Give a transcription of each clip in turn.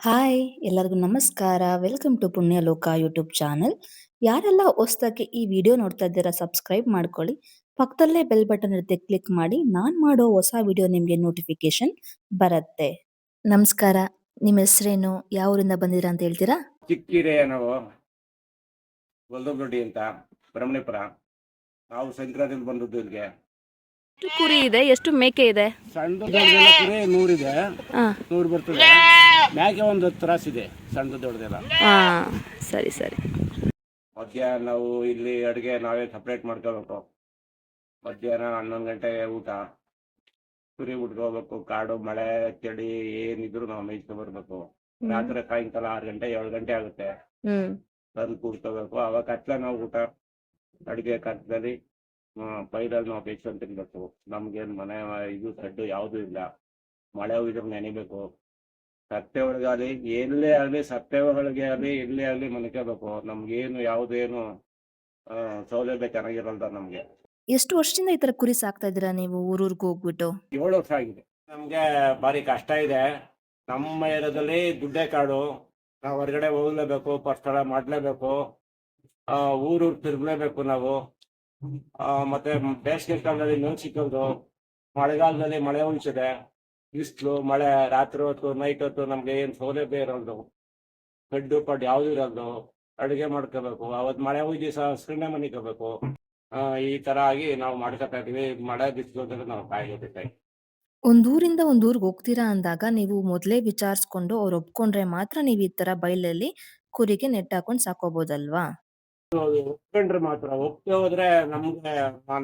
Hi ಎಲ್ಲರಿಗೂ ನಮಸ್ಕಾರ. Welcome to Punyaloka YouTube channel. ಯಾರೆಲ್ಲ ಹೊಸ್ದಾಗಿ ಈ ವಿಡಿಯೋ ನೋಡ್ತಾ ಇದ್ದೀರಾ ಸಬ್ಸ್ಕ್ರೈಬ್ ಮಾಡ್ಕೊಳ್ಳಿ. ಪಕ್ಕದಲ್ಲೇ ಬೆಲ್ ಬಟನ್ ಇರುತ್ತೆ ಕ್ಲಿಕ್ ಮಾಡಿ. ನಾನು ಮಾಡೋ ಹೊಸ ವಿಡಿಯೋ ನಿಮಗೆ ನೋಟಿಫಿಕೇಶನ್ ಬರುತ್ತೆ. ನಮಸ್ಕಾರ. ನಿಮ್ಮ ಹೆಸರೇನು? ಯಾವ ಊರಿಂದ ಬಂದಿರಾ ಅಂತ ಹೇಳ್ತೀರಾ? ಚಿಕ್ಕಿರೆ ನಾವು. ಗೊಲ್ದೊಡ್ಡಿ ಅಂತ ಬ್ರಹ್ಮಣಿಪುರ. ನಾವು ಸಂಕ್ರಾಂತಿ ಬಂದದ್ದು ಇಲ್ಲಿಗೆ. ಎಷ್ಟು ಕುರಿ ಇದೆ? ಎಷ್ಟು ಮೇಕೆ ಇದೆ? ಸಣ್ಣ ಕುರಿ ನೂರಿದೆ. ಹಾ. ನೂರು ಬರ್ತದೆ. ಮ್ಯಾಕೆ ಒಂದು ತ್ರಾಸಿದೆ ಸಣ್ಣದು ದೊಡ್ಡದೆಲ್ಲ. ಹಾ ಸರಿ ಸರಿ. ಮಧ್ಯಾಹ್ನ ನಾವು ಇಲ್ಲಿ ಅಡುಗೆ ನಾವೇ ಸಪ್ರೇಟ್ ಮಾಡ್ಕೋಬೇಕು. ಮಧ್ಯಾಹ್ನ ಹನ್ನೊಂದು ಗಂಟೆಗೆ ಊಟ. ಕುರಿ ಉಟ್ಕೋಬೇಕು ಕಾಡು ಮಳೆ ಚಳಿ ಏನಿದ್ರು ನಾವು ಮೇಯ್ಸ್ಕೊಂಡ್ ಬರ್ಬೇಕು ರಾತ್ರಿ ಸಾಯಂಕಾಲ ಆರು ಗಂಟೆ ಏಳು ಗಂಟೆ ಆಗುತ್ತೆ. ತಂದು ಕೂಡ್ಕೋಬೇಕು ಅವಾಗ ಕತ್ಲ ನಾವು ಊಟ ಅಡಿಗೆ ಕತ್ಲಲ್ಲಿ ಪೈರಲ್ಲಿ ನಾವು ಬೇಯಿಸ್ಕೊಂಡು ತಿನ್ಬೇಕು. ನಮ್ಗೇನು ಮನೆ ಇದು ಸಡ್ಡು ಯಾವುದೂ ಇಲ್ಲ. ಮಳೆ ಹೋಗಿದ್ರೆ ನೆನಿಬೇಕು. ಸತ್ತೆ ಒಳಗಾಗಲಿ ಎಲ್ಲೇ ಆಗ್ಲಿ ಸತ್ತೆ ಒಳಗೆ ಆಗ್ಲಿ ಎಲ್ಲೇ ಆಗ್ಲಿ ಮನ್ಕೋಬೇಕು ನಮ್ಗೇನು ಯಾವ್ದೇನು ಸೌಲಭ್ಯ ಚೆನ್ನಾಗಿರಲ್ದ ನಮ್ಗೆ. ಎಷ್ಟು ವರ್ಷದಿಂದ ಈ ತರ ಕುರಿ ಸಾಕ್ತಾ ಇದ್ದೀರಾ ನೀವು ಊರೂರ್ಗ ಹೋಗ್ಬಿಟ್ಟು? ಏಳು ವರ್ಷ ಆಗಿದೆ. ನಮ್ಗೆ ಬಾರಿ ಕಷ್ಟ ಇದೆ. ನಮ್ಮ ಏರಿಯಾದಲ್ಲಿ ದುಡ್ಡೇ ಕಾಡು. ನಾವು ಹೊರಗಡೆ ಹೋಗ್ಲೇಬೇಕು ಪರ್ಸ್ಥಳ ಮಾಡ್ಲೇಬೇಕು. ಆ, ಊರೂರ್ ತಿರ್ಗ್ಲೇಬೇಕು ನಾವು. ಆ, ಮತ್ತೆ ಬೇಸಿಗೆ ಕಾಲದಲ್ಲಿ ಮೇವು ಸಿಕ್ಕೋದು ಮಳೆಗಾಲದಲ್ಲಿ ಮಳೆ ಉಳಿಸಿದೆ ಬಿಸಿಲು ಮಳೆ ರಾತ್ರಿ ಹೊತ್ತು ನೈಟ್ ಹೊತ್ತು ನಮ್ಗೆ ಏನ್ ಸೌಲಭ್ಯ ಇರಲ್ದು. ಕಡ್ಡು ಪಡ್ ಯಾವ್ದು ಇರಲ್ದು. ಅಡುಗೆ ಮಾಡ್ಕೋಬೇಕು. ಅವತ್ ಮಳೆ ಹೋಗಿ ದಿವಸ ಸ್ಕ್ರೀನೆ ಮನಿಕೋಬೇಕು. ಈ ತರ ಆಗಿ ನಾವು ಮಾಡ್ಕೊತಾ ಇದೀವಿ. ಮಳೆ ಬಿಸಿಲು ನಾವು ಕಾಯ್ಬೇಕಾಗಿ ಒಂದೂರಿಂದ ಊರಿಂದ ಒಂದ್ ಊರ್ಗ್ ಹೋಗ್ತೀರಾ ಅಂದಾಗ ನೀವು ಮೊದ್ಲೇ ವಿಚಾರಿಸ್ಕೊಂಡು ಅವ್ರು ಒಪ್ಕೊಂಡ್ರೆ ಮಾತ್ರ ನೀವು ಈ ತರ ಬೈಲಲ್ಲಿ ಕುರಿಗೆ ನೆಟ್ ಹಾಕೊಂಡ್ ಸಾಕೋಬಹುದಲ್ವಾ ಒಪ್ಕೊಂಡ್ರೆ ಮಾತ್ರ. ಒಪ್ಕೆ ಹೋದ್ರೆ ನಮ್ಗೆ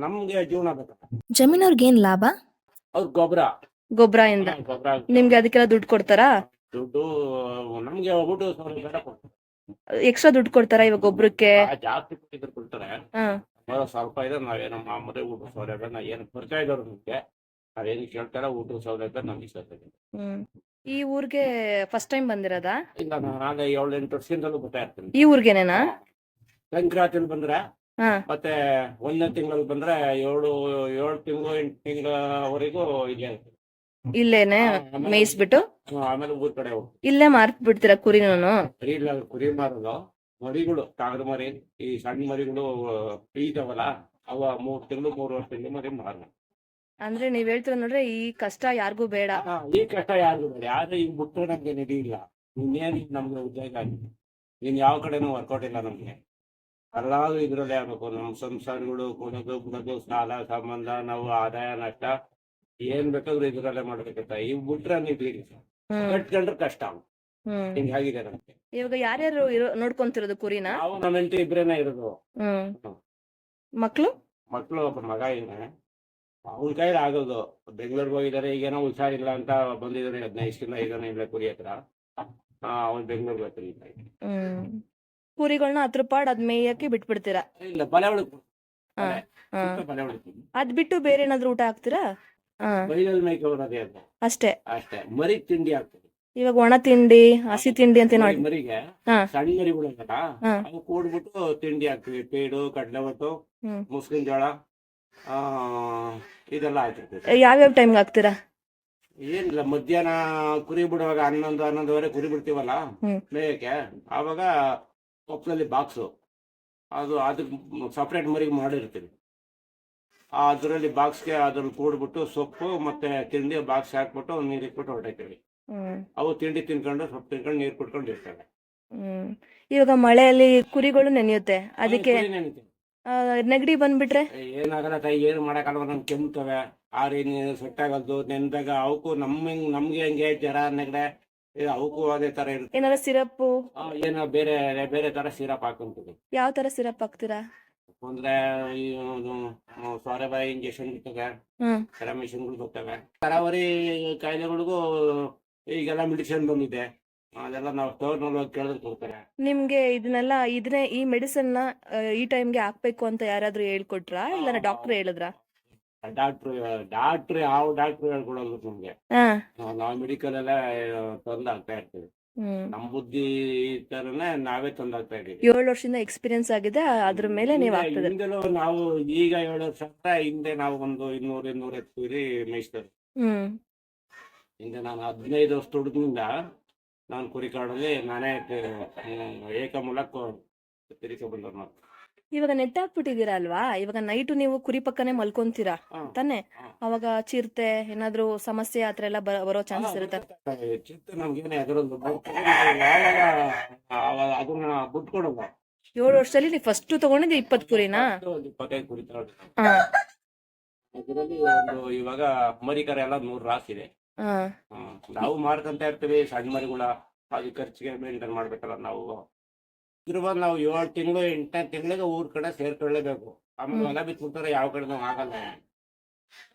ನಮ್ಗೆ ಜೀವನ ಜಮೀನ್ ಜಮೀನವ್ರಿಗೆ ಏನ್ ಲಾಭ? ಅವ್ರ ಗೊಬ್ಬರ ಗೊಬ್ಬರ ಇಂದ. ಗೊಬ್ಬರ ನಿಮ್ಗೆ ಅದಕ್ಕೆಲ್ಲ ದುಡ್ಡು ಕೊಡ್ತಾರಾ? ದುಡ್ಡು ನಮ್ಗೆ ಊಟ ಸೌಲಭ್ಯ ಕೊಡ್ತಾರೆ. ಎಕ್ಸ್ಟ್ರಾ ದುಡ್ಡು ಕೊಡ್ತಾರಾ ಇವಾಗ ಗೊಬ್ಬರಕ್ಕೆ? ಆ, ಜಾಸ್ತಿ ಕೊಟ್ಟಿದ್ರು ಕೊಡ್ತಾರೆ. ಹಾ. ಬರೋ ಸ್ವಲ್ಪ ಇದೆ ನಾವೇನೋ ಮಾಮೂಲಿ ಊಟ ಸೌಲಭ್ಯ ನಾ ಏನು ಪರಿಚಯ ಇದ್ದವ್ರು ನಮ್ಗೆ. ನಾವೇನು ಕೇಳ್ತಾರ ಊಟ ಸೌಲಭ್ಯ ನಮ್ಗೆ ಸಿಗ್ತದೆ ಹ್ಮ್. ಈ ಊರ್ಗೆ ಫಸ್ಟ್ ಟೈಮ್ ಬಂದಿರೋದಾ? ಇಲ್ಲ ನಾನು ಏಳು ಎಂಟು ವರ್ಷದಿಂದಲೂ ಬರ್ತಾ ಇರ್ತೀನಿ. ಈ ಊರ್ಗೆನೇನಾ? ಸಂಕ್ರಾಂತಿಲಿ ಬಂದ್ರೆ ಹಾ. ಮತ್ತೆ ಒಂದನೇ ತಿಂಗಳಲ್ಲಿ ಬಂದ್ರೆ ಏಳು ಏಳು ತಿಂಗಳು ಎಂಟು ತಿಂಗಳವರೆಗೂ ಇಲ್ಲೇ ಇರ್ತೀನಿ. ಇಲ್ಲೇನೆ ಮೇಯಿಸ್ಬಿಟ್ಟು? ಆಮೇಲೆ ಊರ್ ಕಡೆ ಇಲ್ಲೇ ಮಾರ್ತ್ ಬಿಡ್ತೀರಾ ಕುರಿನೂ ಕುರಿ ಇಲ್ಲ ಕುರಿ ಮಾರೋದು. ಮರಿಗಳು ಕಾಗದ ಮರಿ ಈ ಸಣ್ಣ ಮರಿಗಳು ಇದಾವಲ್ಲ ಅವ ಮೂರ್ ತಿಂಗಳು ಮೂರು ವರ್ಷ ತಿಂಗಳು ಮರಿ ಮಾರ ಅಂದ್ರೆ ನೀವ್ ಹೇಳ್ತೀರ ನೋಡ್ರೆ ಈ ಕಷ್ಟ ಯಾರಿಗೂ ಬೇಡ. ಈ ಕಷ್ಟ ಯಾರಿಗೂ ಬೇಡ. ಆದ್ರೆ ಈಗ ಬಿಟ್ಟು ನಮ್ಗೆ ನಿಧಿ ಇಲ್ಲ. ಇನ್ನೇನ್ ನಮ್ಗೆ ಉದ್ಯೋಗ ಆಗಿದೆ ಇನ್ ಯಾವ ಕಡೆನೂ ವರ್ಕೌಟ್ ಇಲ್ಲ ನಮ್ಗೆ. ಎಲ್ಲಾದ್ರೂ ಇದ್ರಲ್ಲೇ ಆಗ್ಬೇಕು. ನಮ್ ಸಂಸಾರಗಳು ಕೊಡೋದು ಬಿಡೋದು ಸಾಲ ಸಂಬಂಧ ನಾವು ಆದಾಯ ನಷ್ಟ. ಏನ್ ಬೇಕಾದ್ರೂ ಇದ್ರಲ್ಲೇ ಮಾಡ್ಬೇಕಂತ ಇವ್ ಬಿಟ್ರೆ ನೀವು ಹ್ಮ್. ಕಟ್ಕೊಂಡ್ರೆ ಕಷ್ಟ. ಹಿಂಗ್ ಹಿಂಗಾಗಿದೆ ನಮ್ಗೆ. ಇವಾಗ ಯಾರ್ಯಾರು ಇರೋ ನೋಡ್ಕೊಂತಿರೋದು ಕುರಿನ? ನಾವು ನಮ್ಮ ಹೆಂಡತಿ ಇಬ್ರೇನೆ ಇರೋದು. ಹ್ಮ್. ಹ್ಮ್. ಮಕ್ಳು? ಮಕ್ಕಳು ಒಬ್ಬ ಮಗ ಇದ್ದಾನೆ ಅವ್ರ ಕೈಲಿ ಆಗೋದು. ಬೆಂಗಳೂರಿಗೆ ಏನೋ ಈಗೇನೋ ಹುಷಾರಿಲ್ಲ ಅಂತ ಬಂದಿದ್ದಾರೆ ಹದಿನೈದು ದಿನ ಇದ್ದಾನೆ ಇಲ್ಲ ಕುರಿ ಹತ್ರ. ಅವ್ನು ಬೆಂಗಳೂರಿಗೆ ಹೋಗ್ತಾನೆ ಹ್ಮ್. ಕುರಿಗಳನ್ನ ಹತ್ರ ಪಾಡ್ ಅದ್ ಮೇಯಕ್ಕೆ ಬಿಟ್ಬಿಡ್ತೀರಾ? ಇಲ್ಲ ಬಲೆ ಹಾ ಹಾ. ಹೊಡಿತೀನಿ ಅದ್ ಬಿಟ್ಟು ಬೇರೆ ಏನಾದ್ರು ಊಟ ಹಾಕ್ತೀರಾ? ಬೈಲಲ್ಲಿ ಮೇಯ್ಕೆ ಬರೋದೇ ಅದು ಅಷ್ಟೇ. ಅಷ್ಟೇ. ಮರಿ ತಿಂಡಿ ಆಗ್ತದೆ ಇವಾಗ ಒಣ ತಿಂಡಿ ಹಸಿ ತಿಂಡಿ ಅಂತ ನೋಡಿ. ಮರಿಗೆ. ಸಣ್ಣ ಮರಿಗಳು. ಅವು ಕೂಡ್ಬಿಟ್ಟು ತಿಂಡಿ ಹಾಕ್ತಿವಿ. ಪೇಡು ಕಡಲೆ ಒಟ್ಟು. ಮುಸ್ಲಿಂ ಜೋಳ ಇದೆಲ್ಲ ಹಾಕಿರ್ತೀವಿ ಯಾವ್ಯಾವ ಟೈಮ್ ಹಾಕ್ತೀರಾ? ಏನಿಲ್ಲ ಮಧ್ಯಾಹ್ನ ಕುರಿ ಬಿಡುವಾಗ ಹನ್ನೊಂದು ಹನ್ನೊಂದುವರೆ ಕುರಿ ಬಿಡ್ತೀವಲ್ಲ. ಮೇಯಕ್ಕೆ ಆವಾಗ ಕೊಪ್ಪಲಲ್ಲಿ ಬಾಕ್ಸು. ಅದು ಅದಕ್ಕೆ ಸಪ್ರೇಟ್ ಮರಿಗೆ ಮಾಡಿರ್ತೀವಿ. ಅದರಲ್ಲಿ ಬಾಕ್ಸ್ಗೆ ಅದ್ರಲ್ಲಿ ಕೂಡ್ಬಿಟ್ಟು ಸೊಪ್ಪು ಮತ್ತೆ ತಿಂಡಿ ಬಾಕ್ಸ್ ಹಾಕ್ಬಿಟ್ಟು ನೀರು ಇಟ್ಬಿಟ್ಟು ಹೊರಟೈತೀವಿ. ಹ್ಮ್. ಅವು ತಿಂಡಿ ತಿನ್ಕೊಂಡು ಸೊಪ್ಪು ತಿನ್ಕೊಂಡು ನೀರು ಕುಡ್ಕೊಂಡು ಇರ್ತವೆ ಇವಾಗ ಮಳೆಯಲ್ಲಿ ಕುರಿಗಳು ನೆನೆಯುತ್ತೆ. ಅದಕ್ಕೆ ನೆಗಡಿ ಬಂದ್ಬಿಟ್ರೆ? ಏನಾಗಲ್ಲ ತಾಯಿ ಏನು ಮಾಡಕ್ಕಾಗಲ್ಲ ನಮ್ಗೆ ಕೆಮ್ತವೆ ಆರಿ ಸೆಟ್ಟಾಗಲ್ದು ನೆನ್ದಾಗ ಅವಕ್ಕೂ ನಮ್ಮ ನಮ್ಗೆ ಹಂಗೆ ಜ್ವರ ನೆಗಡೆ ಅವಕ್ಕೂ ಅದೇ ತರ ಇರುತ್ತೆ. ಏನಾರ ಸಿರಪ್ ಆ, ಏನೋ ಬೇರೆ ಬೇರೆ ತರ ಸಿರಪ್ ಹಾಕೊಂತೀವಿ. ಯಾವ ತರ ಸಿರಪ್ ಹಾಕ್ತೀರಾ? ಅಂದ್ರೆ ಈ ಸೊರೆಬಾಯಿ ಇಂಜೆಕ್ಷನ್ ಹ್ಮ್. ಕೆಲ ಮಿಷನ್ಗಳು ಹೋಗ್ತವೆ ತರಾವರಿ ಕಾಯಿಲೆಗಳಿಗೂ ಈಗೆಲ್ಲ ಮೆಡಿಸಿನ್ ಬಂದಿದೆ. ಅದೆಲ್ಲ ನಾವು ಸ್ಟೋರ್ನಲ್ಲಿ ಹೋಗಿ ಕೇಳಿದ್ರೆ ಕೊಡ್ತಾರೆ. ನಿಮ್ಗೆ ಇದನ್ನೆಲ್ಲ ಇದನ್ನೇ ಈ ಮೆಡಿಸನ್ನ ಈ ಟೈಮ್ಗೆ ಹಾಕ್ಬೇಕು ಅಂತ ಯಾರಾದ್ರೂ ಹೇಳ್ಕೊಟ್ರ? ಇಲ್ಲ ಡಾಕ್ಟರ್ ಹೇಳಿದ್ರಾ? ಡಾಕ್ಟ್ರು ಡಾಕ್ಟ್ರು ಯಾವ ಡಾಕ್ಟರ್ ಹೇಳ್ಕೊಡಲ್ಲ ನಮ್ಗೆ? ನಾವು- ನಾವು ಮೆಡಿಕಲ್ ಎಲ್ಲ ತಂದು ಹಾಕ್ತಾ ಇರ್ತೀವಿ ನಮ್ಮ ಬುದ್ಧಿ ತರನೇ ನಾವೇ ತೊಂದಾಗ್ತಾ ಇದೀವಿ. ಏಳು ವರ್ಷದಿಂದ ಎಕ್ಸ್ಪೀರಿಯನ್ಸ್ ಆಗಿದೆ ಅದ್ರ ಮೇಲೆ ನೀವು ಆಗ್ತದೆ. ಹಿಂದೆಲೂ ನಾವು ಈಗ ಏಳು ವರ್ಷ ಹಿಂದೆ ನಾವು ಒಂದು ಇನ್ನೂರು ಇನ್ನೂರ ಎತ್ತೀರಿ ಮೇಯಿಸ್ತೇವೆ ಹ್ಮ್. ಹಿಂದೆ ನಾನು ಹದಿನೈದು ವರ್ಷ ದುಡ್ದಿಂದ ನಾನು ಕುರಿ ಕಾಡಲ್ಲಿ ನಾನೇ ಏಕಮೂಲಕ್ ತಿರುಗಿ ಬಂದವ್ರು ನಾವು ಇವಾಗ ನೆಟ್ ಹಾಕ್ಬಿಟ್ಟಿದ್ದೀರಾ ಅಲ್ವಾ ಇವಾಗ ನೈಟು ನೀವು ಕುರಿ ಪಕ್ಕನೆ ಮಲ್ಕೊಂತೀರಾ. ತಾನೆ ಅವಾಗ ಚಿರತೆ ಏನಾದ್ರೂ ಸಮಸ್ಯೆ ಆತರ ಎಲ್ಲ ಬರೋ ಚಾನ್ಸ್ ಇರುತ್ತೆ? ಚಿತ್ತ ನಮ್ಗೇನೆ ಅದನ್ನ ಬಿಟ್ಕೊಡಲ್ಲ. ಏಳು ವರ್ಷದಲ್ಲಿ ನೀವು ಫಸ್ಟ್ ತಗೊಂಡಿದ್ದು ಇಪ್ಪತ್ ಕುರಿನಾ? ಒಂದು ಇಪ್ಪತ್ತೈದು ಕುರಿ ತಗೊಂಡು ಹಾ. ಅದರಲ್ಲಿ ಒಂದು ಇವಾಗ ಮರಿಕರ ಎಲ್ಲ ನೂರು ರಾಸ್ ಇದೆ. ಹಾ. ಹ್ಮ್. ನಾವು ಮಾರ್ಕಂತ ಇರ್ತೀವಿ ಸಣ್ಣ ಮರಿಗಳ ಅದು ಖರ್ಚಿಗೆ ಮೇಂಟೈನ್ ಮಾಡ್ಬೇಕಲ್ಲ ನಾವು. ತಿರುವಾಗ ನಾವು ಏಳು ತಿಂಗಳು ಎಂಟನೇ ತಿಂಗಳಿಗೆ ಊರ್ ಕಡೆ ಸೇರ್ಕೊಳ್ಳೇಬೇಕು. ಆಮೇಲೆ. ಹೊಲ ಬಿತ್ಬಿಟ್ರೆ ಯಾವ ಕಡೆ ನಾವು ಆಗಲ್ಲ.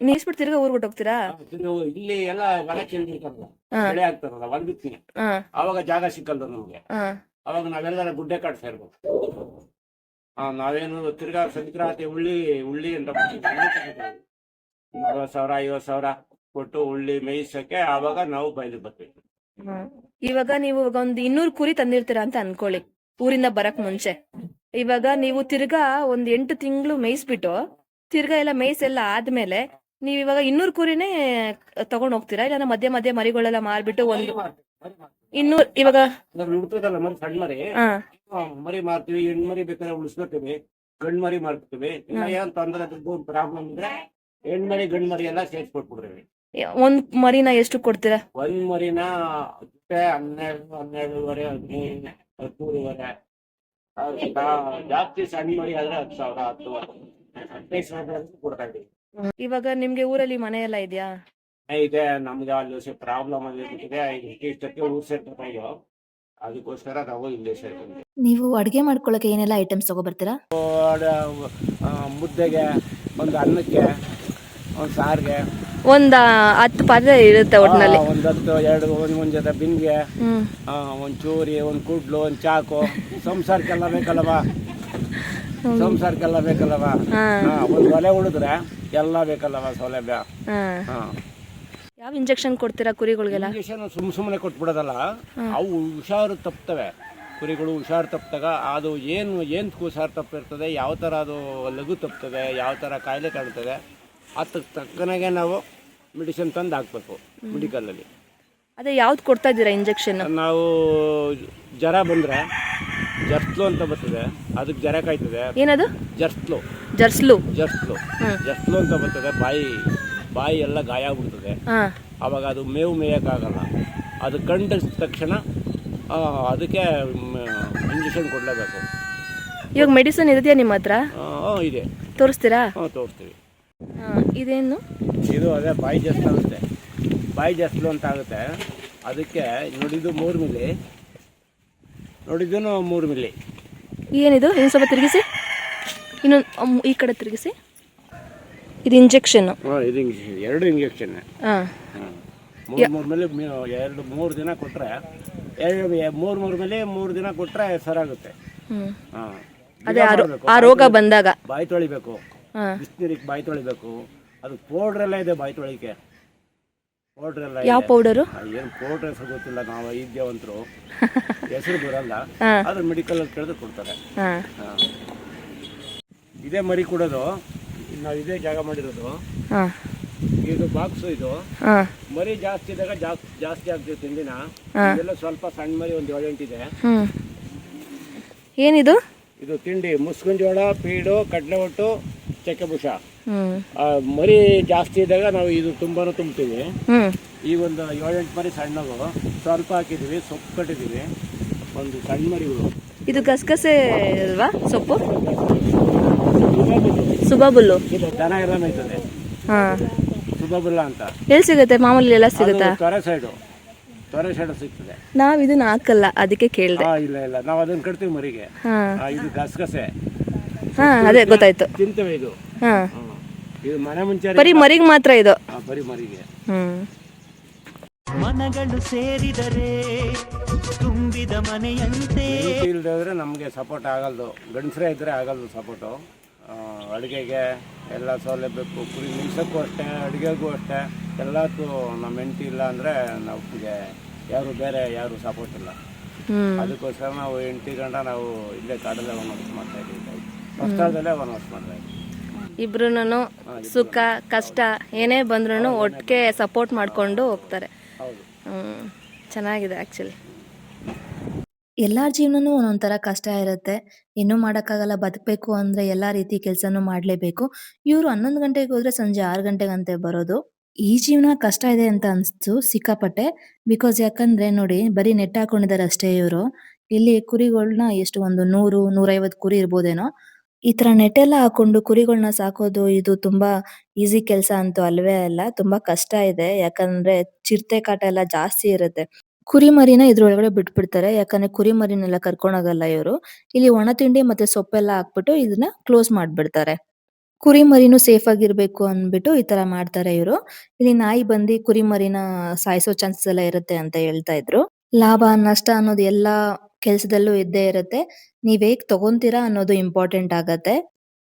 ನೀಸ್ಬಿಟ್ಟು ತಿರ್ಗಾ ಊರ್ಬಿಟ್ಟು ಹೋಗ್ತೀರಾ? ತಿರ್ಗಿ ಇಲ್ಲಿ ಎಲ್ಲ ಹೊಲ ಚೆಲ್ದಿರ್ತಾರಲ್ಲ ಹಾ. ಬೆಳೆ ಆಗ್ತಾರಲ್ಲ ಹೊಲ ಬಿತ್ತೀನಿ ಅವಾಗ ಜಾಗ ಸಿಕ್ಕಲ್ಲ ನಮ್ಗೆ. ಅವಾಗ ನಾವೆಲ್ಲರ ಗುಡ್ಡೆ ಕಾಡ್ ಸೇರ್ಬೇಕು ಆ, ನಾವೇನು ತಿರ್ಗಾ ಸಂಕ್ರಾಂತಿ ಉಳ್ಳಿ ಉಳ್ಳಿ ಅಂತ ನಲ್ವತ್. ಸಾವಿರ ಐವತ್ ಸಾವಿರ ಕೊಟ್ಟು ಉಳ್ಳಿ ಮೇಯಿಸಕ್ಕೆ ಆವಾಗ ನಾವು ಬಯಲು ಬರ್ತೀವಿ. ಇವಾಗ ನೀವು ಒಂದ್ ಒಂದು ಇನ್ನೂರು ಕುರಿ ತಂದಿರ್ತೀರಾ ಅಂತ ಅನ್ಕೊಳ್ಳಿ. ಊರಿಂದ ಬರಕ್ ಮುಂಚೆ. ಇವಾಗ ನೀವು ತಿರ್ಗಾ ಒಂದ್ ಎಂಟು ತಿಂಗಳು ಮೇಯಿಸ್ಬಿಟ್ಟು ತಿರ್ಗಾ ಎಲ್ಲ ಮೇಯ್ಸ್ ಎಲ್ಲ ಆದ್ಮೇಲೆ ನೀವ್ ಇವಾಗ ಇನ್ನೂರ್ ಕುರಿನೇ ತಗೊಂಡ್ ಹೋಗ್ತೀರಾ? ಇಲ್ಲ ಮಧ್ಯೆ ಮಧ್ಯೆ ಮರಿಗಳೆಲ್ಲ ಮಾರ್ಬಿಟ್ಟು ಒಂದು ಇನ್ನೂರ್ ಇವಾಗ ಮರಿ ಮಾರ್ತೀವಿ ಹೆಣ್ ಮರಿ ಬೇಕಾದ್ರೆ ಉಳಿಸ್ಕೊತೀವಿ ಗಂಡ್ ಮರಿ ಮಾರ್ತೀವಿ. ಇಲ್ಲ ಏನ್ ತೊಂದ್ರೆ ಪ್ರಾಬ್ಲಮ್ ಇದ್ರೆ ಹೆಣ್ ಮರಿ ಗಂಡ್ ಮರಿ ಎಲ್ಲ ಒಂದ್ ಮರಿನ ಎಷ್ಟು ಕೊಡ್ತೀರಾ? ಒಂದ್ ಮರಿನ ಹನ್ನೆರಡು ಹನ್ನೆರಡುವರೆ ಹದಿಮೂರು ಹದಿಮೂರುವರೆ ಜಾಸ್ತಿ ಸಣ್ಣ ಆದ್ರೆ ಹತ್ತು ಸಾವಿರ ಹತ್ತು ಹದಿನೈದು ಸಾವಿರ ಕೊಡ್ತಾ ಇದೀವಿ ಇವಾಗ ನಿಮ್ಗೆ ಊರಲ್ಲಿ ಮನೆ ಎಲ್ಲ ಇದೆಯಾ? ಇದೆ ನಮ್ಗೆ ಅಲ್ಲಿ ಪ್ರಾಬ್ಲಮ್ ಆಗಿರ್ಬಿಟ್ಟಿದೆ ಇಷ್ಟಕ್ಕೆ ಊರ್ ಸೇರ್ತಾ ಇದೆಯೋ ಅದಕ್ಕೋಸ್ಕರ ನಾವು ಇಲ್ಲೇ ಸೇರ್ತೀವಿ. ನೀವು ಅಡುಗೆ ಮಾಡ್ಕೊಳಕ್ಕೆ ಏನೆಲ್ಲ ಐಟಮ್ಸ್ ತಗೊಬರ್ತೀರಾ? ಆ, ಮುದ್ದೆಗೆ ಒಂದು ಅನ್ನಕ್ಕೆ ಒಂದು ಸಾರಿಗೆ. ಒಂದ್ ಹತ್ತು ಪಾತ್ರೆ ಇರುತ್ತೆ ಒಟ್ಟಿನಲ್ಲಿ ಒಂದು ಹತ್ತು ಎರಡು ಒಂದು ಒಂದು ಜೊತೆ ಬಿಂದಿಗೆ ಹ್ಮ್. ಒಂದು ಚೂರಿ ಒಂದು ಕುಡ್ಲು ಒಂದು ಚಾಕು. ಸಂಸಾರಕ್ಕೆಲ್ಲ ಬೇಕಲ್ಲವ? ಸಂಸಾರಕ್ಕೆಲ್ಲ ಬೇಕಲ್ಲವ? ಹಾ. ಒಂದು ಒಲೆ ಉಳಿದ್ರೆ ಎಲ್ಲ ಬೇಕಲ್ಲವ ಸೌಲಭ್ಯ? ಹಾ. ಹಾಂ. ಯಾವ ಇಂಜೆಕ್ಷನ್ ಕೊಡ್ತೀರಾ ಕುರಿಗಳಿಗೆಲ್ಲ? ಇಂಜೆಕ್ಷನ್ ಸುಮ್ ಸುಮ್ಮನೆ ಕೊಟ್ಬಿಡೋದಲ್ಲ ಅವು ಹುಷಾರು ತಪ್ತವೆ. ಕುರಿಗಳು ಹುಷಾರು ತಪ್ಪಿದಾಗ ಅದು ಏನು ಏನು ಹುಷಾರು ತಪ್ಪಿರ್ತದೆ ಯಾವ ಥರ ಅದು ಲಘು ತಪ್ತದೆ ಯಾವ ಥರ ಕಾಯಿಲೆ ಕಾಣ್ತದೆ ಅದಕ್ಕೆ ತಕ್ಕನಾಗೆ ನಾವು ಮೆಡಿಸಿನ್ ತಂದು ಹಾಕ್ಬೇಕು ಮೆಡಿಕಲಲ್ಲಿ. ಅದೇ ಯಾವ್ದು ಕೊಡ್ತಾ ಇದ್ದೀರಾ ಇಂಜೆಕ್ಷನ್ ನಾವು ಜ್ವರ ಬಂದರೆ ಜರ್ಸ್ಲು ಅಂತ ಬರ್ತದೆ ಅದಕ್ಕೆ ಜ್ವರ ಕಾಯ್ತದೆ. ಏನದು? ಜರ್ಸ್ಲು. ಜರ್ಸ್ಲು. ಜರ್ಸ್ಲು. ಜರ್ಸ್ಲು ಅಂತ ಬರ್ತದೆ ಬಾಯಿ ಬಾಯಿ ಎಲ್ಲ ಗಾಯ ಆಗ್ಬಿಡ್ತದೆ. ಅವಾಗ ಅದು ಮೇವು ಮೇಯೋಕ್ಕಾಗಲ್ಲ. ಅದು ಕಂಡ ತಕ್ಷಣ ಅದಕ್ಕೆ ಇಂಜೆಕ್ಷನ್ ಕೊಡಲೇಬೇಕು. ಇವಾಗ ಮೆಡಿಸಿನ್ ಇದೆಯಾ ನಿಮ್ಮ ಹತ್ರ? ಇದೆ. ತೋರಿಸ್ತೀರಾ? ಹಾಂ ತೋರಿಸ್ತೀವಿ. ಇದೇನು? ಇದು ಅದೇ ಬಾಯಿ ಜಸ್ಟ್ ಆಗುತ್ತೆ. ಬಾಯಿ ಜಸ್ಲು ಅಂತ ಆಗುತ್ತೆ. ಅದಕ್ಕೆ ನೋಡಿದ್ದು ಮೂರು ಮಿಲಿ. ನೋಡಿದ್ದು ಮೂರು ಮಿಲಿ. ಏನಿದು? ಇನ್ನು ಸ್ವಲ್ಪ ತಿರುಗಿಸಿ. ಇನ್ನೊಂದು ಈ ಕಡೆ ತಿರುಗಿಸಿ. ಇದು ಇಂಜೆಕ್ಷನ್ ಇದು ಇಂಜೆಕ್ಷನ್ ಎರಡು ಇಂಜೆಕ್ಷನ್. ಮೂರು ಮೂರು ಮೇಲೆ ಎರಡು ಮೂರು ದಿನ ಕೊಟ್ಟರೆ ಎರಡು ಮೂರು ಮೂರು ಮೇಲೆ ಮೂರು ದಿನ ಕೊಟ್ಟರೆ ಸರಾಗುತ್ತೆ. ಹಾಂ. ಅದೇ ಆ ರೋಗ ಬಂದಾಗ. ಬಾಯಿ ತೊಳಿಬೇಕು. ಬಿಸಿನೀರಿಗೆ ಬಾಯಿ ತೊಳಿಬೇಕು. ಅದು ಪೌಡ್ರ್ ಎಲ್ಲ ಇದೆ ಬಾಯಿ ತೊಳಿಕೆ ಪೌಡ್ರ್ ಎಲ್ಲ ಯಾವ ಪೌಡರು? ಏನು ಪೌಡ್ರ್ ಹೆಸರು ಗೊತ್ತಿಲ್ಲ ನಾವು ಐದ್ಯವಂತರು ಹೆಸರು ಬರಲ್ಲ. ಆದ್ರೆ ಮೆಡಿಕಲ್ ಅಲ್ಲಿ ಕೇಳಿದ್ರೆ ಕೊಡ್ತಾರೆ. ಇದೇ ಮರಿ ಕೊಡೋದು. ನಾವು ಇದೇ ಜಾಗ ಮಾಡಿರೋದು. ಇದು ಬಾಕ್ಸ್ ಇದು. ಮರಿ ಜಾಸ್ತಿ ಇದ್ದಾಗ ಜಾಸ್ತಿ ಜಾಸ್ತಿ ಆಗ್ತದೆ ತಿಂದಿನ ಹಾ. ಇದೆಲ್ಲ ಸ್ವಲ್ಪ ಸಣ್ಣ ಮರಿ ಒಂದು ಏಳೆಂಟಿದೆ ಇದೆ ಏನಿದು? ಇದು ತಿಂಡಿ ಮುಸ್ಕಿನ ಜೋಳ ಪೀಡು ಕಡಲೆ ಒಟ್ಟು ಚಕ್ಕೆಬುಷ ಬುಷ ಆ, ಮರಿ ಜಾಸ್ತಿ ಇದ್ದಾಗ ನಾವು ಇದು ತುಂಬಾನು ತುಂಬ್ತೀವಿ. ಈ ಒಂದು ಏಳೆಂಟು ಮರಿ ಸಣ್ಣವು ಸ್ವಲ್ಪ ಹಾಕಿದ್ದೀವಿ ಸೊಪ್ಪು ಕಟ್ಟಿದ್ದೀವಿ. ಒಂದು ಸಣ್ಣ ಮರಿಗಳು. ಇದು ಗಸಗಸೆ ಅಲ್ವಾ ಸೊಪ್ಪು? ಸುಬಾಬುಲ್ಲು. ದನ ಹಾಂ. ಸುಬಾಬುಲ್ಲ ಅಂತ. ಎಲ್ಲಿ ಸಿಗುತ್ತೆ? ಮಾಮೂಲಿ ಎಲ್ಲ ಸಿಗುತ್ತಾ? ತೊರೆ ಸೈಡು ತೊರೆ ಸೈಡ್ ಸಿಗ್ತದೆ. ನಾವು ಇದನ್ನ ಹಾಕಲ್ಲ ಅದಕ್ಕೆ ಕೇಳಿದೆ. ಇಲ್ಲ ಇಲ್ಲ. ನಾವು ಅದನ್ನ ಕಟ್ತೀವಿ ಮರಿಗೆ. ಇದು ಗಸಗಸೆ. ಹಾಂ ಅದೇ ಗೊತ್ತಾಯ್ತು. ತಿಂತೇವೆ ಇದು. ಹಾಂ. ಇದು ಮನೆ ಮುಂಚೆ ಬರೀ ಮರಿಗೆ ಮಾತ್ರ ಇದು. ಆ, ಬರೀ ಮರಿಗೆ. ಹ್ಞೂ ಮನಗಳು ಸೇರಿದರೆ ತುಂಬಿದ ಮನೆಯಂತೆ. ಪ್ರೀತಿ ಇಲ್ದೇ ಇದ್ರೆ ನಮಗೆ ಸಪೋರ್ಟ್ ಆಗಲ್ದು. ಗಂಡಸರೇ ಇದ್ರೆ ಆಗಲ್ದು ಸಪೋರ್ಟು ಅಡುಗೆಗೆ ಎಲ್ಲ ಸೌಲಭ್ಯಕ್ಕೂ ಕುರಿ ನಿಲ್ಸಕ್ಕೂ ಅಷ್ಟೇ ಅಡುಗೆಗೂ ಅಷ್ಟೇ. ಎಲ್ಲದಕ್ಕೂ ನಮ್ಮ ಹೆಂಡತಿ ಇಲ್ಲ ಅಂದರೆ ನಮಗೆ ಯಾರು ಬೇರೆ ಯಾರು ಸಪೋರ್ಟ್ ಇಲ್ಲ. ಅದಕ್ಕೋಸ್ಕರ ನಾವು ಹೆಂಡತಿ ಗಂಡ ನಾವು ಇಲ್ಲೇ ಕಾಡಲ್ಲೇ ಒಂದು ಮಾಡ್ತಾ ಇದ್ದೀವಿ. ವನವಾಸ ಇಬ್ರು ಸುಖ ಕಷ್ಟ ಏನೇ ಬಂದ್ರೂ ಒಟ್ಟಿಗೆ ಸಪೋರ್ಟ್ ಮಾಡಿಕೊಂಡು ಹೋಗ್ತಾರೆ ಚೆನ್ನಾಗಿದೆ ಆಕ್ಚುಲಿ ಎಲ್ಲಾರ ಜೀವನನೂ ಒಂದೊಂಥರ ಕಷ್ಟ ಇರುತ್ತೆ. ಏನೂ ಮಾಡೋಕ್ಕಾಗಲ್ಲ ಬದುಕಬೇಕು ಅಂದ್ರೆ ಎಲ್ಲಾ ರೀತಿ ಕೆಲಸನೂ ಮಾಡಲೇಬೇಕು ಇವರು 11 ಗಂಟೆಗೆ ಹೋದ್ರೆ ಸಂಜೆ 6 ಗಂಟೆಗಂತೆ ಬರೋದು. ಈ ಜೀವನ ಕಷ್ಟ ಇದೆ ಅಂತ ಅನ್ಸ್ತು ಸಿಕ್ಕಾಪಟ್ಟೆ. ಬಿಕಾಸ್ ಯಾಕಂದ್ರೆ ನೋಡಿ ಬರೀ ನೆಟ್ ಹಾಕೊಂಡಿದ್ದಾರೆ ಅಷ್ಟೇ ಇವರು ಇಲ್ಲಿ ಕುರಿಗಳನ್ನ ಎಷ್ಟು ಒಂದು 100, 150 ಕುರಿ ಇರ್ಬೋದೇನೋ. ಈ ತರ ನೆಟ್ ಎಲ್ಲ ಹಾಕೊಂಡು ಕುರಿಗಳನ್ನ ಸಾಕೋದು ಇದು ತುಂಬಾ ಈಸಿ ಕೆಲಸ ಅಂತೂ ಅಲ್ವೇ ಅಲ್ಲ. ತುಂಬಾ ಕಷ್ಟ ಇದೆ. ಯಾಕಂದ್ರೆ ಚಿರತೆ ಕಾಟ ಎಲ್ಲ ಜಾಸ್ತಿ ಇರುತ್ತೆ. ಕುರಿಮರಿನ ಇದ್ರೊಳಗಡೆ ಬಿಟ್ಬಿಡ್ತಾರೆ. ಯಾಕಂದ್ರೆ ಕುರಿಮರಿನೆಲ್ಲ ಕರ್ಕೊಂಡೋಗಲ್ಲ ಇವ್ರು. ಇಲ್ಲಿ ಒಣ ತಿಂಡಿ ಮತ್ತೆ ಸೊಪ್ಪೆಲ್ಲ ಹಾಕ್ಬಿಟ್ಟು ಇದನ್ನ ಕ್ಲೋಸ್ ಮಾಡ್ಬಿಡ್ತಾರೆ. ಕುರಿಮರಿನೂ ಸೇಫ್ ಆಗಿರ್ಬೇಕು ಅಂದ್ಬಿಟ್ಟು ಈ ತರ ಮಾಡ್ತಾರೆ ಇವರು. ಇಲ್ಲಿ ನಾಯಿ ಬಂದಿ ಕುರಿಮರಿನ ಸಾಯಿಸೋ ಚಾನ್ಸಸ್ ಎಲ್ಲ ಇರುತ್ತೆ ಅಂತ ಹೇಳ್ತಾ ಇದ್ರು. ಲಾಭ, ನಷ್ಟ ಅನ್ನೋದು ಎಲ್ಲಾ ಕೆಲ್ಸದಲ್ಲೂ ಇದ್ದೇ ಇರುತ್ತೆ. ನೀವ್ ಹೇಗ್ ತಗೊಂತೀರಾ ಅನ್ನೋದು ಇಂಪಾರ್ಟೆಂಟ್ ಆಗತ್ತೆ.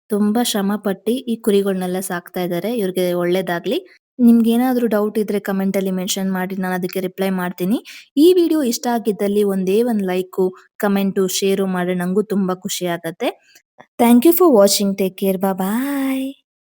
ತುಂಬಾ ಶ್ರಮ ಪಟ್ಟಿ ಈ ಕುರಿಗಳನ್ನೆಲ್ಲ ಸಾಕ್ತಾ ಇದ್ದಾರೆ. ಇವ್ರಿಗೆ ಒಳ್ಳೇದಾಗ್ಲಿ. ನಿಮ್ಗೆ ಏನಾದ್ರೂ ಡೌಟ್ ಇದ್ರೆ ಕಮೆಂಟ್ ಅಲ್ಲಿ ಮೆನ್ಷನ್ ಮಾಡಿ ನಾನು ಅದಕ್ಕೆ ರಿಪ್ಲೈ ಮಾಡ್ತೀನಿ. ಈ ವಿಡಿಯೋ ಇಷ್ಟ ಆಗಿದ್ದಲ್ಲಿ ಒಂದೇ ಒಂದ್ ಲೈಕು, ಕಮೆಂಟು, ಶೇರು ಮಾಡ್ರೆ ನಂಗೂ ತುಂಬಾ ಖುಷಿ ಆಗತ್ತೆ. Thank you for watching. Take care. Bye.